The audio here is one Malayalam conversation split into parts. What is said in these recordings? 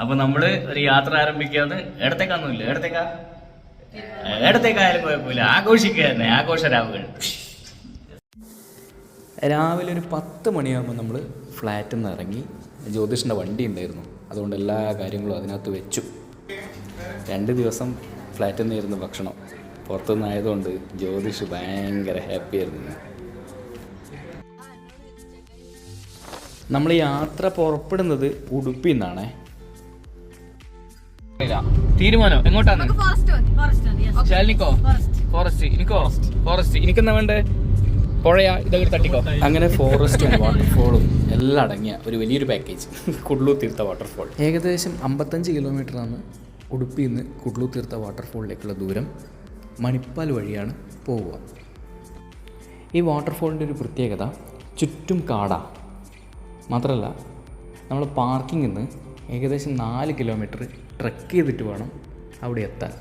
അപ്പൊ നമ്മൾ ഒരു യാത്ര ആരംഭിക്കാന്ന് ഇടത്തേക്കാന്നുമില്ല ഇടത്തേക്കാ ഇടത്തേക്കായാലും കുഴപ്പമില്ല. ആഘോഷിക്കുക തന്നെ ആഘോഷരാവുകൾ. രാവിലെ ഒരു പത്ത് മണിയാകുമ്പോൾ നമ്മൾ ഫ്ലാറ്റിൽ നിന്ന് ഇറങ്ങി ജ്യോതിഷിന്റെ വണ്ടി ഉണ്ടായിരുന്നു. അതുകൊണ്ട് എല്ലാ കാര്യങ്ങളും അതിനകത്ത് വെച്ചു. രണ്ട് ദിവസം ഫ്ലാറ്റിൽ നിന്ന് ഇരുന്ന് ഭക്ഷണം. പുറത്തു നിന്നായതുകൊണ്ട് ജ്യോതിഷ് ഭയങ്കര ഹാപ്പി ആയിരുന്നു. നമ്മൾ യാത്ര പുറപ്പെടുന്നത് ഉടുപ്പിൽ നിന്നാണേ തീരുമാനം? എങ്ങോട്ടാണ്. ശാലിനിക്കോ? ഫോറസ്റ്റ് ഫോറസ്റ്റ് എനിക്കോ ഫോറസ്റ്റ് എനിക്കെന്നാ വേണ്ടേ? പുഴയാ? ഇതൊക്കെ തട്ടിക്കോ. അങ്ങനെ ഫോറസ്റ്റും വാട്ടർഫോളും എല്ലാം അടങ്ങിയ ഒരു വലിയൊരു പാക്കേജ് കുഡ്ലു തീർത്ത വാട്ടർഫോൾ ഏകദേശം അമ്പത്തഞ്ച് കിലോമീറ്ററാണ് ഉടുപ്പിയിൽ നിന്ന് കുഡ്ലു തീർത്ത വാട്ടർഫോളിലേക്കുള്ള ദൂരം. മണിപ്പാൽ വഴിയാണ് പോവുക. ഈ വാട്ടർഫോളിന്റെ ഒരു പ്രത്യേകത ചുറ്റും കാടാണ് മാത്രമല്ല നമ്മൾ പാർക്കിങ്ങിൽ നിന്ന് ഏകദേശം നാല് കിലോമീറ്റർ ട്രക്ക് ചെയ്തിട്ട് വേണം അവിടെ എത്താൻ.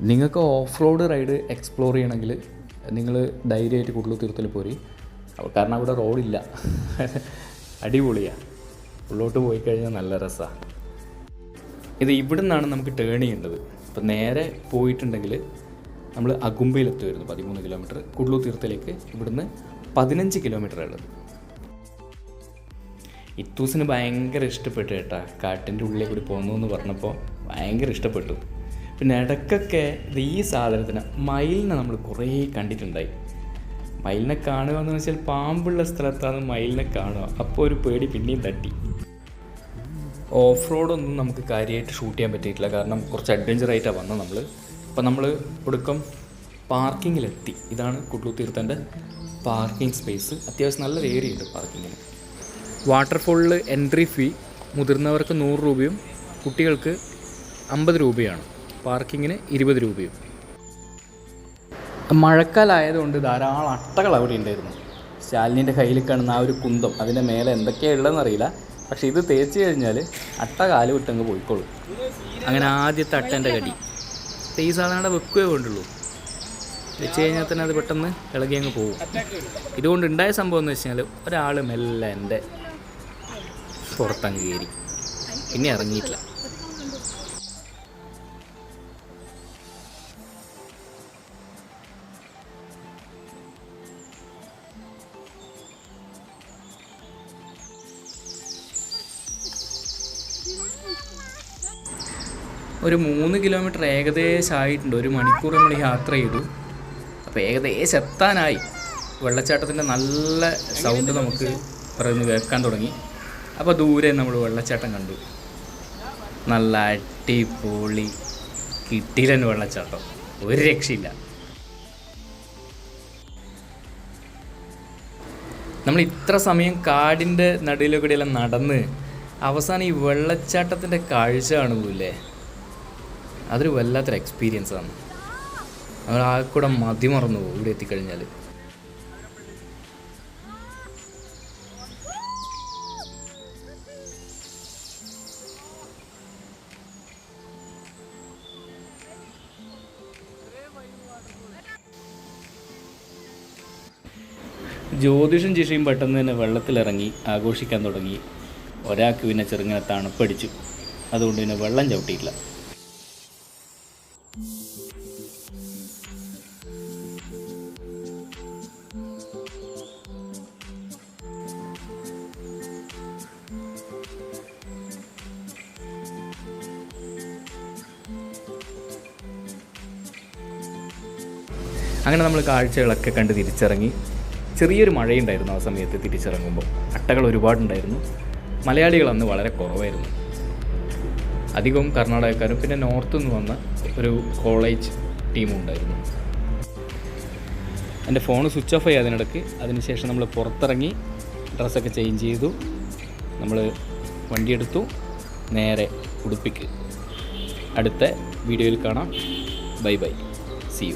നിങ്ങൾക്ക് ഓഫ് റോഡ് റൈഡ് എക്സ്പ്ലോർ ചെയ്യണമെങ്കിൽ നിങ്ങൾ ധൈര്യമായിട്ട് കുടലു തീർത്തിൽ പോരി. കാരണം അവിടെ റോഡില്ല. അടിപൊളിയാണ് ഉള്ളോട്ട് പോയി കഴിഞ്ഞാൽ നല്ല രസമാണ് ഇത് ഇവിടെ നിന്നാണ് നമുക്ക് ടേൺ ചെയ്യേണ്ടത്. അപ്പം നേരെ പോയിട്ടുണ്ടെങ്കിൽ നമ്മൾ അകുമ്പയിലെത്തുമായിരുന്നു പതിമൂന്ന് കിലോമീറ്റർ. കുടലു തീർത്തിലേക്ക് ഇവിടുന്ന് പതിനഞ്ച് കിലോമീറ്റർ ഉള്ളത്. ഇത്തൂസിന് ഭയങ്കര ഇഷ്ടപ്പെട്ടു കേട്ടോ. കാട്ടിന്റെ ഉള്ളിൽ കൂടി പോകുന്നു എന്ന് പറഞ്ഞപ്പോൾ ഭയങ്കര ഇഷ്ടപ്പെട്ടു. പിന്നെ ഇടയ്ക്കൊക്കെ ഈ സാധനത്തിന് മയിലിനെ നമ്മൾ കുറേ കണ്ടിട്ടുണ്ടായി. മയിലിനെ കാണുക എന്ന് വെച്ചാൽ പാമ്പുള്ള സ്ഥലത്താണ് മയിലിനെ കാണുക. അപ്പോൾ ഒരു പേടി പിന്നെയും തട്ടി. ഓഫ് റോഡൊന്നും നമുക്ക് കാര്യമായിട്ട് ഷൂട്ട് ചെയ്യാൻ പറ്റിയിട്ടില്ല. കാരണം കുറച്ച് അഡ്വഞ്ചറായിട്ടാണ് വന്നത് നമ്മൾ അപ്പോൾ നമ്മൾ ഒടുക്കം പാർക്കിങ്ങിലെത്തി. ഇതാണ് കുട്ടു തീർത്ഥന്റെ പാർക്കിംഗ് സ്പേസ്. അത്യാവശ്യം നല്ലൊരു ഏരിയ ഉണ്ട് പാർക്കിങ്ങിന്. വാട്ടർഫോളിൽ എൻട്രി ഫീ മുതിർന്നവർക്ക് നൂറ് രൂപയും കുട്ടികൾക്ക് അമ്പത് രൂപയാണ്. പാർക്കിങ്ങിന് ഇരുപത് രൂപയും. മഴക്കാലമായതുകൊണ്ട് ധാരാളം അട്ടകൾ അവിടെ ഉണ്ടായിരുന്നു. ശാലിനിന്റെ കയ്യിൽ കാണുന്ന ആ ഒരു കുന്തം അതിന്റെ മേലെ എന്തൊക്കെയാണ് ഉള്ളതെന്ന് അറിയില്ല. പക്ഷേ ഇത് തേച്ച് കഴിഞ്ഞാൽ അട്ട കാൽ വിട്ടങ്ങ് പോയിക്കോളും. അങ്ങനെ ആദ്യത്തെ അട്ടന്റെ കടി ഈ സാധനം വെക്കുകയേ വേണ്ടുള്ളൂ. വെച്ച് കഴിഞ്ഞാൽ തന്നെ അത് പെട്ടെന്ന് ഇളകി അങ്ങ് പോകും. ഇതുകൊണ്ട് ഉണ്ടായ സംഭവം എന്ന് വെച്ച് കഴിഞ്ഞാൽ ഒരാൾ മെല്ലെ എന്റെ പുറത്തങ്ങ് കയറി പിന്നെ ഇറങ്ങിയിട്ടില്ല. ഒരു മൂന്ന് കിലോമീറ്റർ ഏകദേശം ആയിട്ടുണ്ട് ഒരു മണിക്കൂർ നമ്മൾ യാത്ര ചെയ്തു. അപ്പോൾ ഏകദേശം എത്താനായി. വെള്ളച്ചാട്ടത്തിന്റെ നല്ല സൗണ്ട് നമുക്ക് പറയുന്നു കേൾക്കാൻ തുടങ്ങി. അപ്പോൾ ദൂരെ നമ്മൾ വെള്ളച്ചാട്ടം കണ്ടു. നല്ല അടിപൊളി കിട്ടിയില്ല വെള്ളച്ചാട്ടം. ഒരു രക്ഷയില്ല. നമ്മൾ ഇത്ര സമയം കാടിന്റെ നടുവിലൂടെയെല്ലാം നടന്ന് അവസാനം ഈ വെള്ളച്ചാട്ടത്തിന്റെ കാഴ്ച കാണുന്നില്ലേ അതൊരു വല്ലാത്തൊരു എക്സ്പീരിയൻസ് ആണ്. നമ്മൾ ആ കൂടെ മതി മറന്നു പോകും. ഇവിടെ എത്തിക്കഴിഞ്ഞാൽ ജ്യോതിഷം ജിഷയും പെട്ടെന്ന് തന്നെ വെള്ളത്തിലിറങ്ങി ആഘോഷിക്കാൻ തുടങ്ങി. ഒരാൾക്ക് പിന്നെ ചെറുങ്ങനെ തണുപ്പടിച്ചു. അതുകൊണ്ട് പിന്നെ വെള്ളം ചവിട്ടിയില്ല അങ്ങനെ നമ്മൾ കാഴ്ചകളൊക്കെ കണ്ട് തിരിച്ചിറങ്ങി. ചെറിയൊരു മഴയുണ്ടായിരുന്നു ആ സമയത്ത് തിരിച്ചിറങ്ങുമ്പോൾ. അട്ടകൾ ഒരുപാടുണ്ടായിരുന്നു. മലയാളികൾ അന്ന് വളരെ കുറവായിരുന്നു. അധികവും കർണാടകക്കാരും പിന്നെ നോർത്ത് നിന്ന് വന്ന ഒരു കോളേജ് ടീമും ഉണ്ടായിരുന്നു. എന്റെ ഫോൺ സ്വിച്ച് ഓഫ് ആയി അതിനിടയ്ക്ക്. അതിനുശേഷം നമ്മൾ പുറത്തിറങ്ങി ഡ്രസ്സൊക്കെ ചേഞ്ച് ചെയ്തു. നമ്മൾ വണ്ടിയെടുത്തു. നേരെ ഉടുപ്പിക്ക്. അടുത്ത വീഡിയോയിൽ കാണാം. Bye bye. C U